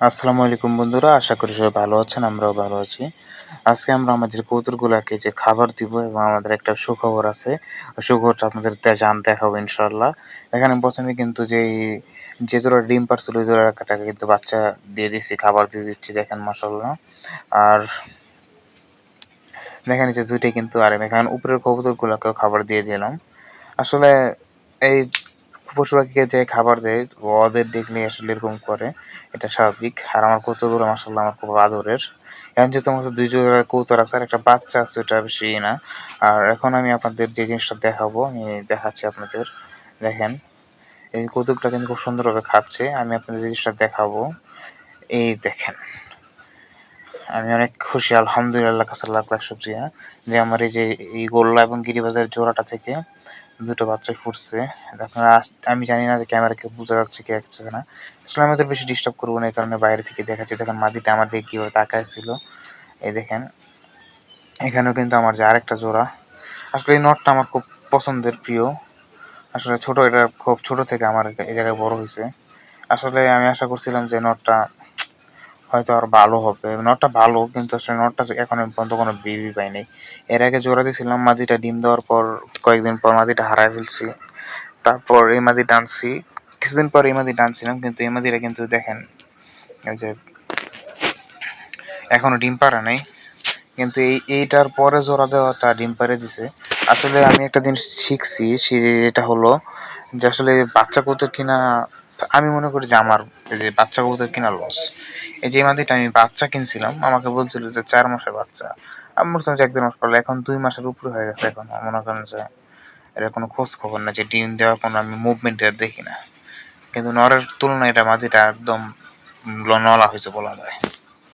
আসসালামু আলাইকুম বন্ধুরা, আশা করি সবাই ভালো আছেন, আমরাও ভালো আছি। আজকে আমরা আমাদের কবুতরগুলাকে যে খাবার দিব এবং আমাদের একটা সুখবর আছে সুখবরটা আপনাদের জান দেখাবো ইনশাল্লাহ এখানে প্রথমে কিন্তু যে যে জোড়া ডিম পারছিল, ওই জোড়াটাকে কিন্তু বাচ্চা দিয়ে দিচ্ছি খাবার দিয়ে দিচ্ছি, দেখেন মাসাল্লাহ আর দেখেন যে দুইটাই কিন্তু আর এখানে উপরের কবুতরগুলোকেও খাবার দিয়ে দিলাম। আসলে এই পশু পাখিকে যে খাবার দেয়, ওদের দেখলে আসলে এরকম করে, এটা স্বাভাবিক। আর আমার কৌতুকগুলো মাসাল্লাহ আমার খুব আদরের। এখন যেহেতু আমার দুই জোড়া কৌতর আছে, আর একটা বাচ্চা আছে, ওটা বেশি না। আর এখন আমি আপনাদের যে জিনিসটা দেখাবো, আমি দেখাচ্ছি আপনাদের। দেখেন, এই কৌতুকটা কিন্তু খুব সুন্দরভাবে খাচ্ছে। আমি আপনাদের যে জিনিসটা দেখাবো, এই দেখেন। আমি অনেক খুশি, আলহামদুলিল্লাহ কাছে লাখ লাখ শুক্রিয়া। যে আমার এই যে এই গোল্লা এবং গিরিবাজার জোড়াটা থেকে দুটো বাচ্চা ফুটছে আস- আমি জানি না যে ক্যামেরাকে বোঝা যাচ্ছে কি যাচ্ছে না। আসলে আমাদের বেশি ডিস্টার্ব করব না, এই কারণে বাইরে থেকে দেখাচ্ছি। দেখেন মাটিতে আমার দিকে কীভাবে তাকায় ছিল এই দেখেন, এখানেও কিন্তু আমার যে আরেকটা জোড়া। আসলে এই নটটা আমার খুব পছন্দের প্রিয়। আসলে ছোট, এটা খুব ছোট থেকে আমার এই জায়গায় বড় হয়েছে। আসলে আমি আশা করছিলাম যে নটটা হয়তো আর ভালো হবে। নটটা ভালো, কিন্তু আসলে নটটা এখন পর্যন্ত কোনো বেবি নাই। এর আগে জোড়া দিয়েছিলাম মাদিটা ডিম দেওয়ার পর, কয়েকদিন পর মাদিটা হারায় ফেলছি। তারপর এই মাদিটা আনছি কিছুদিন পর এই মাদিটা আনছিলাম কিন্তু এই মাদিটা কিন্তু দেখেন, এই যে এখনও ডিম পাড়া নাই। কিন্তু এই, এইটার পরে জোড়া দেওয়াটা ডিম পাড়ে দিছে। আসলে আমি একটা জিনিস শিখছি সেটা হলো যে আসলে বাচ্চা কবুতর কিনা, আমি মনে করি যে আমার, এই যে বাচ্চা কবুতর কিনা লস এই যে মাদিটা আমি বাচ্চা কিনছিলাম, আমাকে বলছিল যে চার মাসের বাচ্চা। আমি বলছিলাম যে এক মাস পরে, এখন দুই মাসের উপরে হয়ে গেছে এখন। মনে করেন যে এটা কোনো খোঁজ খবর না যে ডিম দেওয়া কোনো আমি মুভমেন্ট এর দেখি না। কিন্তু নরের তুলনায় এটা মাদিটা একদম নলা হয়েছে বলা যায়।